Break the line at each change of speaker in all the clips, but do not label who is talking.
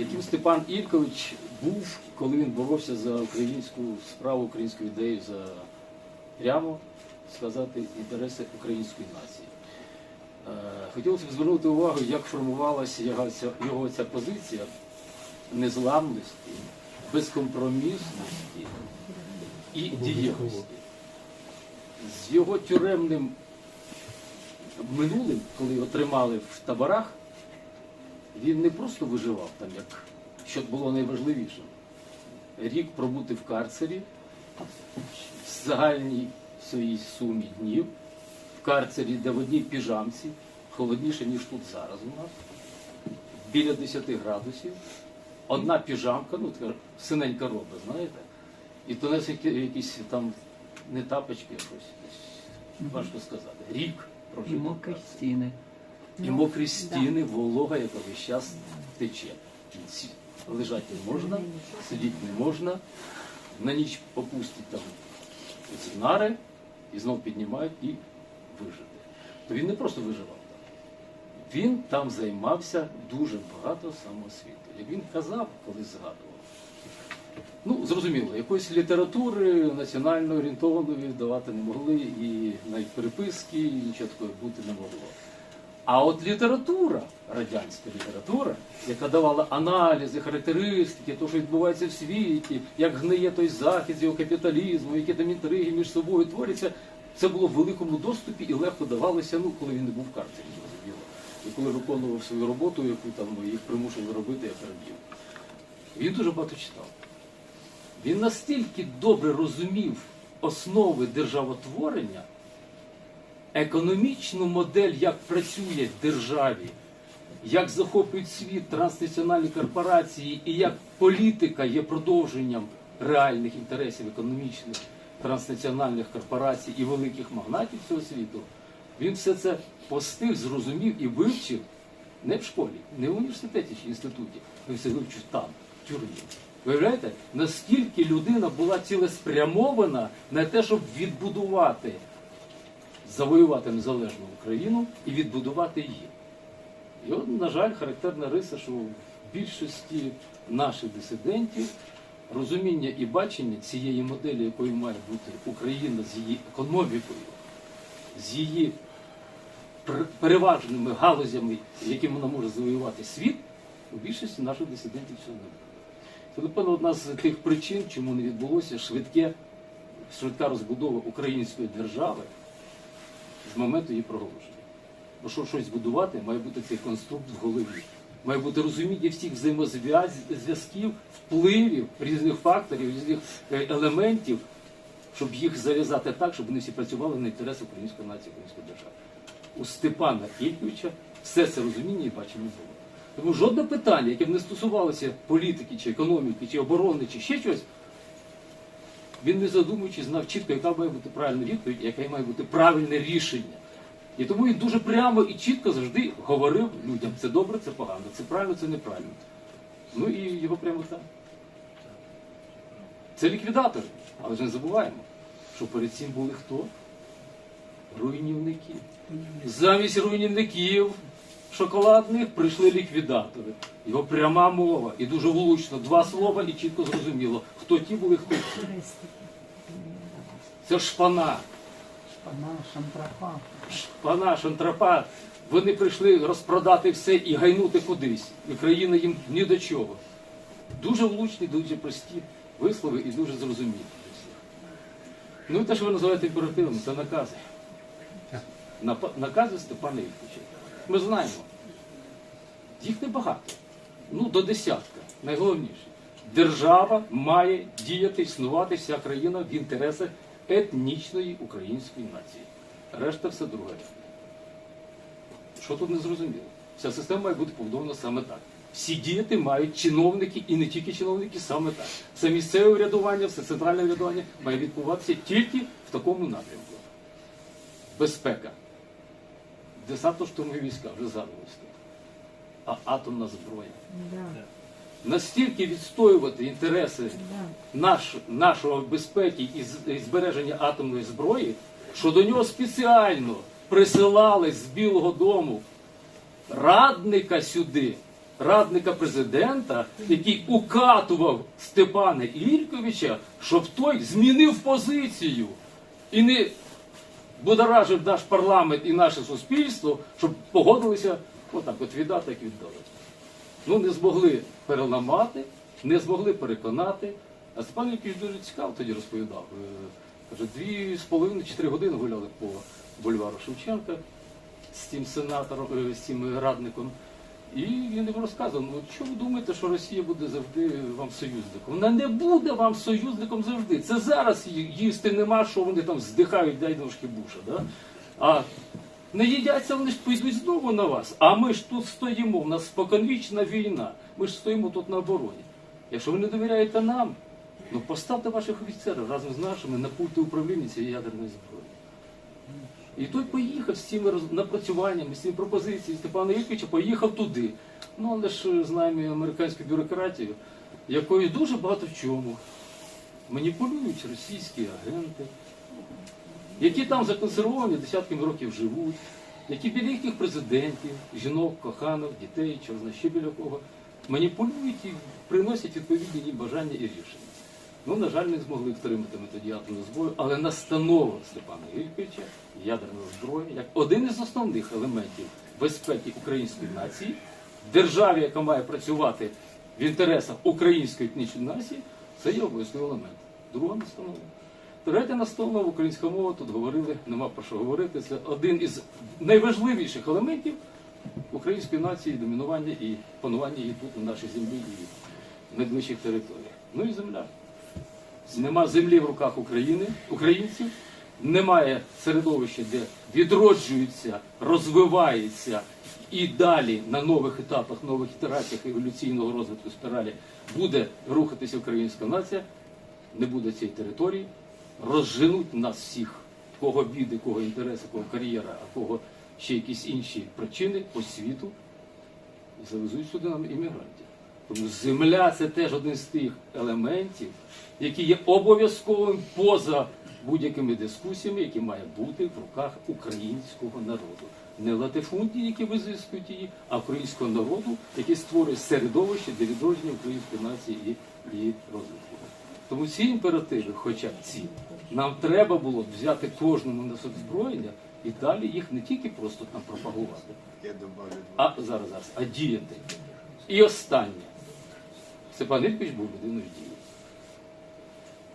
яким Степан Ількович був, коли він боровся за українську справу, українську ідею, за прямо сказати інтереси української нації. Е, Хотілося б звернути увагу, як формувалася його ця, позиція незламності, безкомпромісності і дієвості. З його тюремним минулим, коли його тримали в таборах, він не просто виживав там, як що було найважливішим. Рік пробути в карцері в загальній своїй сумі днів, в карцері, де в одній піжамці, холодніше, ніж тут зараз у нас, біля 10 градусів, одна піжамка, ну така синенька роба, знаєте, і тонесенькі якісь там не тапочки, десь, важко сказати. Рік прожив. в
мокрі стіни.
І мокрі стіни, волога, яка весь час тече. Лежати не можна, сидіти не можна, на ніч попустять там ці нари і знов піднімають і вижити. То він не просто виживав там. Він там займався дуже багато самосвіту. Як він казав, коли згадував. Ну, зрозуміло, якоїсь літератури національно орієнтованої давати не могли, і навіть переписки, і нічого такого бути не могло. А от література, радянська література, яка давала аналізи, характеристики, того, що відбувається в світі, як гниє той захід з його капіталізму, які там інтриги між собою творяться, це було в великому доступі і легко давалося, ну, коли він не був в карцері, зрозуміло. І коли виконував свою роботу, яку там їх примушували робити, як рабів. Він дуже багато читав. Він настільки добре розумів основи державотворення, економічну модель, як працює в державі, як захоплюють світ транснаціональні корпорації і як політика є продовженням реальних інтересів економічних транснаціональних корпорацій і великих магнатів цього світу, він все це постиг, зрозумів і вивчив не в школі, не в університеті чи інституті, він все вивчив там, в тюрмі. Виявляєте, наскільки людина була цілеспрямована на те, щоб відбудувати завоювати незалежну Україну і відбудувати її. І от, на жаль, характерна риса, що в більшості наших дисидентів розуміння і бачення цієї моделі, якою має бути Україна з її економікою, з її переважними галузями, якими вона може завоювати світ, у більшості наших дисидентів цього не було. Це, напевно, одна з тих причин, чому не відбулося швидке, швидка розбудова української держави з моменту її проголошення. Бо щоб щось збудувати, має бути цей конструкт в голові. Має бути розуміння всіх взаємозв'язків, впливів, різних факторів, різних е, елементів, щоб їх зав'язати так, щоб вони всі працювали на інтерес української нації, української держави. У Степана Ільковича все це розуміння і бачення було. Тому жодне питання, яке б не стосувалося політики, чи економіки, чи оборони, чи ще щось, він не задумуючись знав чітко, яка має бути правильна відповідь, яке має бути правильне рішення. І тому він дуже прямо і чітко завжди говорив людям, це добре, це погано, це правильно, це неправильно. Ну і його прямо так. Це ліквідатори. Але ж не забуваємо, що перед цим були хто? Руйнівники. Замість руйнівників шоколадних прийшли ліквідатори. Його пряма мова і дуже влучно. Два слова і чітко зрозуміло, хто ті були, хто ті. Це шпана.
Пана Шантрапа.
Шпана, шантрапа. Вони прийшли розпродати все і гайнути кудись. І країна їм ні до чого. Дуже влучні, дуже прості вислови і дуже зрозумілі. всіх. Ну і те, що ви називаєте імперативом, це накази. Напа- Накази Степана Ільфовича. Ми знаємо. Їх небагато. Ну, до десятка. Найголовніше. Держава має діяти, існувати вся країна в інтересах етнічної української нації. Решта все друге. Що тут не зрозуміло? Вся система має бути побудована саме так. Всі діяти мають чиновники і не тільки чиновники, саме так. Все місцеве урядування, все центральне урядування має відбуватися тільки в такому напрямку. Безпека. Десантно-штурмові війська вже згадувалися. А атомна зброя.
Да,
Настільки відстоювати інтереси
да.
наш, нашого безпеки і і збереження атомної зброї, що до нього спеціально присилали з Білого Дому радника сюди, радника президента, який укатував Степана Ільковича, щоб той змінив позицію і не будоражив наш парламент і наше суспільство, щоб погодилися отак от віддати, як віддали. Ну, не змогли переламати, не змогли переконати. А Степан Юрійович дуже цікаво тоді розповідав. Е, Каже, дві з половиною чи три години гуляли по бульвару Шевченка з тим сенатором, е, з цим радником. І він йому розказував, ну що ви думаєте, що Росія буде завжди вам союзником? Вона не буде вам союзником завжди. Це зараз їсти нема, що вони там здихають, дай ножки буша. Да? А не їдяться, вони ж підуть знову на вас. А ми ж тут стоїмо, у нас споконвічна війна. Ми ж стоїмо тут на обороні. Якщо ви не довіряєте нам, ну поставте ваших офіцерів разом з нашими на пульти управління цієї ядерної зброї. І той поїхав з цими напрацюваннями, з цими пропозиціями Степана Ільковича, поїхав туди. Ну, але ж е, знаємо американську бюрократію, якою дуже багато в чому маніпулюють російські агенти, які там законсервовані десятками років живуть, які біля їхніх президентів, жінок, коханок, дітей, чого знає біля кого, маніпулюють і приносять відповідні бажання і рішення. Ну, на жаль, не змогли втримати ми тоді зброю, але настанова Степана Ільковича, ядерна зброя, як один із основних елементів безпеки української нації, державі, яка має працювати в інтересах української етнічної нації, це є обов'язковий елемент. Друга настанова. Третя настанова, українська мова, тут говорили, нема про що говорити. Це один із найважливіших елементів української нації, домінування і панування її тут, на нашій землі і в найближчих територіях. Ну і земля. Нема землі в руках України, українців, немає середовища, де відроджується, розвивається і далі на нових етапах, нових ітераціях еволюційного розвитку спіралі буде рухатися українська нація, не буде цієї території, розженуть нас всіх, кого біди, кого інтереси, кого кар'єра, а кого ще якісь інші причини по світу, і завезуть сюди нам іммігрантів. Тому земля це теж один з тих елементів, які є обов'язковим поза будь-якими дискусіями, які має бути в руках українського народу. Не латифундії, які визискують її, а українського народу, який створює середовище для відродження української нації і її розвитку. Тому ці імперативи, хоча б ці, нам треба було б взяти кожному на озброєння і далі їх не тільки просто там пропагувати, а зараз, зараз, а діяти. І останнє. Степан Ількович був людиною дії.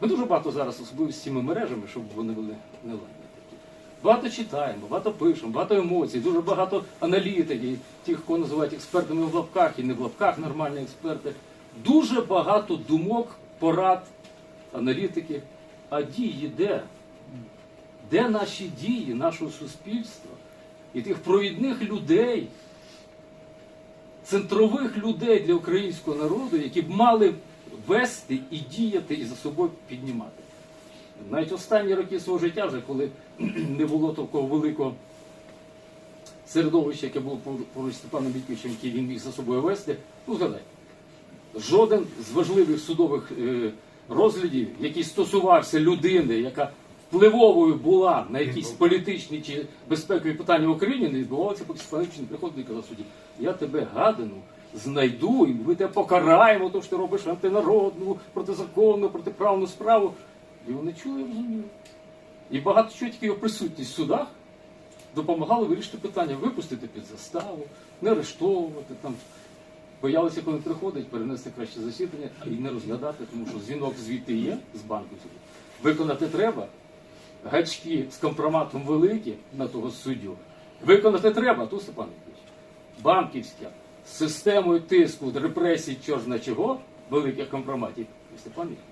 Ми дуже багато зараз, особливо з цими мережами, щоб вони були нелегкі такі. Багато читаємо, багато пишемо, багато емоцій, дуже багато аналітиків, тих, кого називають експертами в лапках і не в лапках нормальні експерти. Дуже багато думок, порад, аналітики. А дії де? Де наші дії, нашого суспільства і тих провідних людей, центрових людей для українського народу, які б мали вести і діяти і за собою піднімати. Навіть останні роки свого життя, вже коли не було такого великого середовища, яке було поруч- Степаном Вітковичем, який він міг за собою вести, ну згадай, жоден з важливих судових е, розглядів, який стосувався людини, яка впливовою була на якісь політичні чи безпекові питання в Україні, не відбувалося, поки Степанович не приходив і казав судді, я тебе гадину знайду, і ми тебе покараємо, тому що ти робиш антинародну, протизаконну, протиправну справу. І вони чули і розуміли. І багато чого тільки його присутність в судах допомагали вирішити питання, випустити під заставу, не арештовувати там. Боялися, коли приходить, перенести краще засідання і не розглядати, тому що дзвінок звідти є з банку. Виконати треба. Гачки з компроматом великі на того суддю. Виконати треба, тут Степан Ігорович. Банківська з системою тиску, репресій, чорна чого, великих компроматів, Степан Ігорович.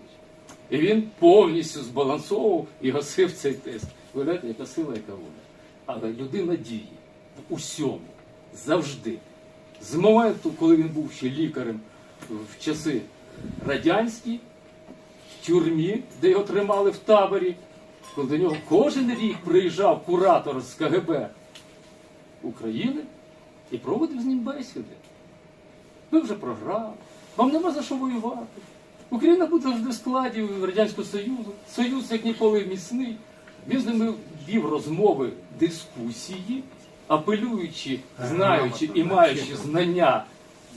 І він повністю збалансовував і гасив цей тест. Виявляєте, яка сила, яка воля. Але людина діє в усьому, завжди. З моменту, коли він був ще лікарем в часи радянські, в тюрмі, де його тримали в таборі, коли до нього кожен рік приїжджав куратор з КГБ України і проводив з ним бесіди. Ви вже програли, вам нема за що воювати. Україна буде завжди в складі Радянського Союзу. Союз як ніколи міцний. Він з ними вів розмови, дискусії, апелюючи, знаючи і маючи знання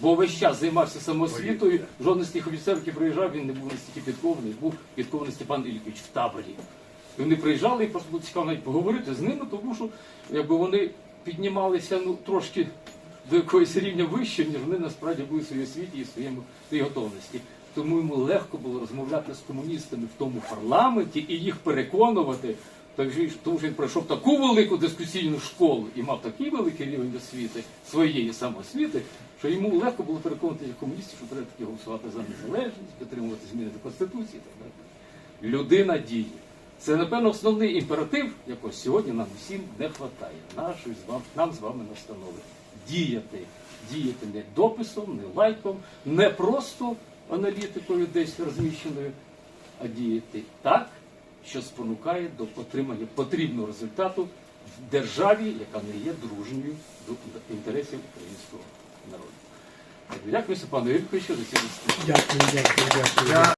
Бо весь час займався самосвітою, жоден з тих офіцерів, який приїжджав, він не був настільки підкований, був підкований Степан Іллікович в таборі. Вони приїжджали і просто було цікаво навіть поговорити з ними, тому що якби вони піднімалися ну, трошки до якогось рівня вище, ніж вони насправді були в своїй освіті і в своєму своїй готовності. Тому йому легко було розмовляти з комуністами в тому парламенті і їх переконувати, тому що він пройшов таку велику дискусійну школу і мав такий великий рівень освіти, своєї самоосвіти, що йому легко було переконати комуністів, що треба таки голосувати за незалежність, підтримувати зміни до Конституції і так далі. Людина діє. Це, напевно, основний імператив, якого сьогодні нам всім не вистачає. Нашої з вами, нам з вами настанови. Діяти. Діяти не дописом, не лайком, не просто аналітикою десь розміщеною, а діяти так, що спонукає до отримання потрібного результату в державі, яка не є дружньою до інтересів українського народу. Дякую, пане Ільковичу, за ці дискусії.
Дякую, дякую, дякую.